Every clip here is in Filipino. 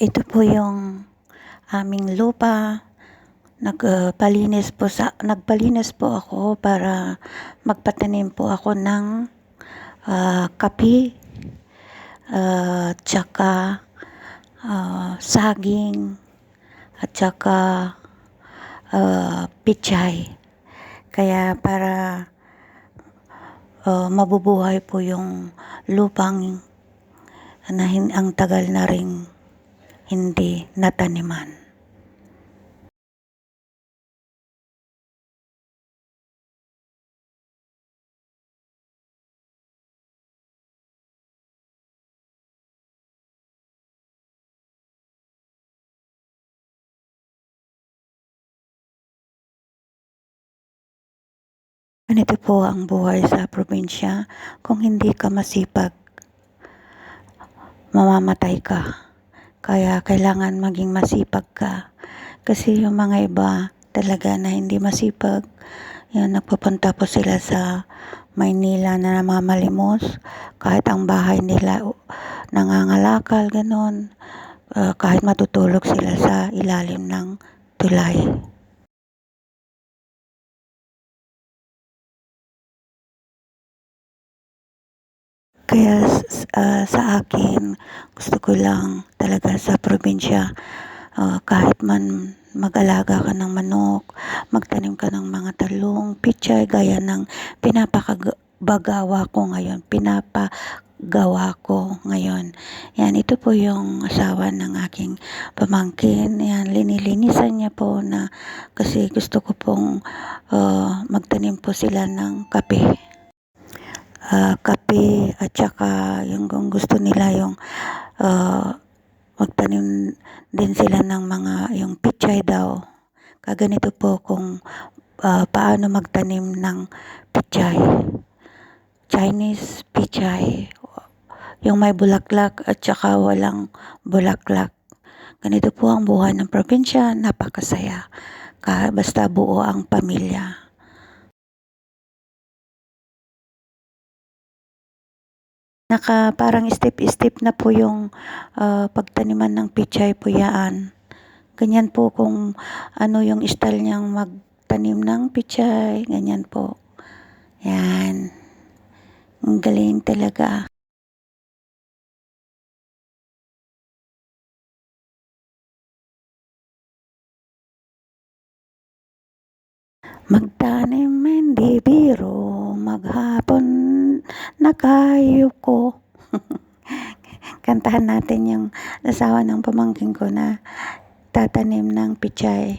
Ito po yung aming lupa. Nagpalinis po sa nagpalinis po ako para magpatanim po ako ng uh, kapi uh, tsaka uh, saging at tsaka uh, pichay. Kaya para uh, mabubuhay po yung lupang na ang tagal na ring hindi nataniman. Ganito po ang buhay sa probinsya. Kung hindi ka masipag, mamamatay ka. Kaya kailangan maging masipag ka. Kasi yung mga iba talaga na hindi masipag, yan, nagpupunta po sila sa Maynila na namamalimos. Kahit ang bahay nila nangangalakal, ganun. Uh, kahit matutulog sila sa ilalim ng tulay. Kaya uh, sa akin, gusto ko lang talaga sa probinsya, uh, kahit man mag-alaga ka ng manok, magtanim ka ng mga talong, pichay, gaya ng pinapakabagawa ko ngayon, pinapagawa ko ngayon. Yan, ito po yung asawa ng aking pamangkin. Yan, linilinisan niya po na kasi gusto ko pong uh, magtanim po sila ng kape uh, kape at saka yung kung gusto nila yung uh, magtanim din sila ng mga yung pichay daw. Kaganito po kung uh, paano magtanim ng pichay. Chinese pichay. Yung may bulaklak at saka walang bulaklak. Ganito po ang buhay ng probinsya. Napakasaya. Ka, basta buo ang pamilya. Naka parang step-step na po yung uh, pagtaniman ng pichay puyaan. Ganyan po kung ano yung style niyang magtanim ng pichay, ganyan po. Yan. Ang galing talaga. Magtanim hindi nakayuko. Kantahan natin yung asawa ng pamangkin ko na tatanim ng pichay.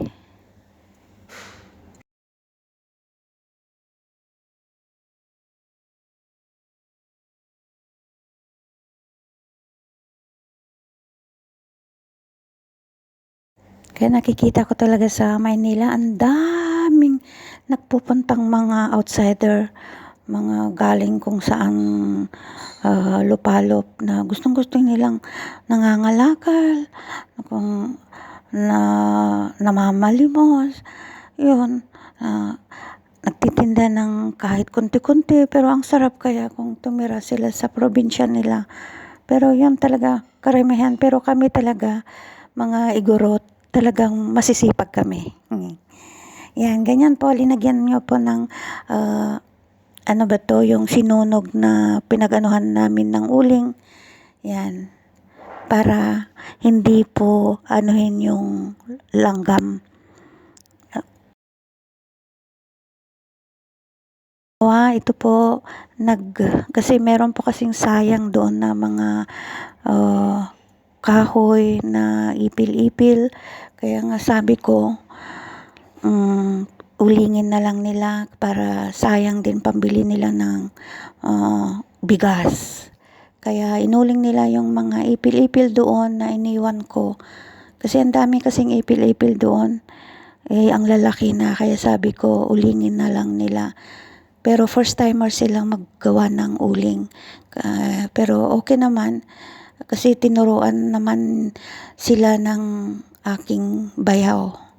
Kaya nakikita ko talaga sa Maynila, ang daming nagpupuntang mga outsider, mga galing kung saan uh, lupalop na gustong-gusto nilang nangangalakal, kung na namamalimos, yun, uh, nagtitinda ng kahit kunti-kunti, pero ang sarap kaya kung tumira sila sa probinsya nila. Pero yun talaga, karamihan. Pero kami talaga, mga igorot, talagang masisipag kami. Hmm. Yan, ganyan po, linagyan nyo po ng, uh, ano ba to, yung sinunog na pinaganuhan namin ng uling. Yan, para hindi po anuhin yung langgam. Uh, ito po, nag, kasi meron po kasing sayang doon na mga uh, kahoy na ipil-ipil. Kaya nga sabi ko, um, ulingin na lang nila para sayang din pambili nila ng uh, bigas. Kaya inuling nila yung mga ipil-ipil doon na iniwan ko. Kasi ang dami kasing ipil-ipil doon. Eh, ang lalaki na. Kaya sabi ko, ulingin na lang nila. Pero first timer silang maggawa ng uling. Uh, pero okay naman. Kasi tinuruan naman sila ng aking bayaw.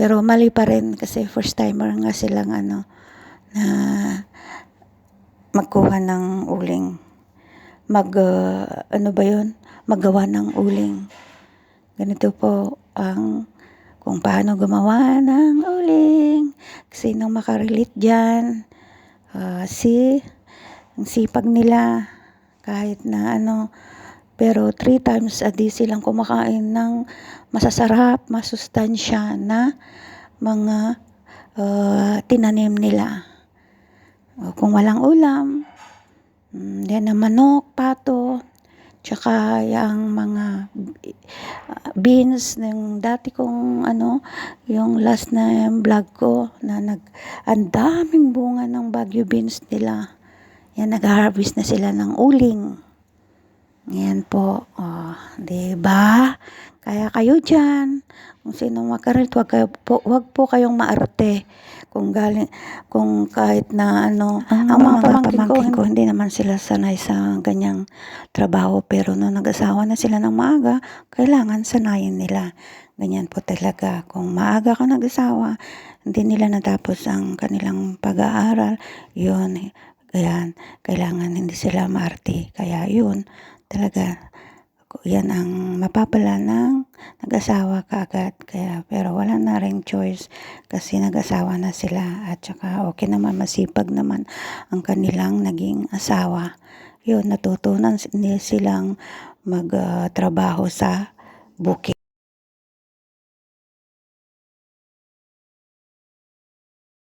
Pero mali pa rin kasi first timer nga silang ano na magkuha ng uling. Mag uh, ano ba 'yon? Maggawa ng uling. ganito po ang kung paano gumawa ng uling. Sino makarelate dyan? Ah, si, ang sipag nila kahit na ano, pero three times a day silang kumakain ng masasarap, masustansya na mga ah, tinanim nila. O, kung walang ulam, mm, yan ang manok, pato, tsaka yung mga ah, beans ng dati kong ano, yung last na vlog ko na nag, ang daming bunga ng bagyo beans nila. Yan, nag-harvest na sila ng uling. Yan po. Oh, 'di ba? Kaya kayo diyan, kung sino makarit, wag kayo po, wag po kayong maarte. Kung galing kung kahit na ano, ang, mga, pamangkin, ko, hindi naman sila sanay sa ganyang trabaho pero nung nag-asawa na sila ng maaga, kailangan sanayin nila. Ganyan po talaga. Kung maaga ka nag-asawa, hindi nila natapos ang kanilang pag-aaral, yun, Ayan, kailangan hindi sila maarte. Kaya yun, talaga, yan ang mapapala ng nag-asawa kaagad. Kaya, pero wala na rin choice kasi nag-asawa na sila at saka okay naman, masipag naman ang kanilang naging asawa. Yun, natutunan nila silang magtrabaho sa bukid.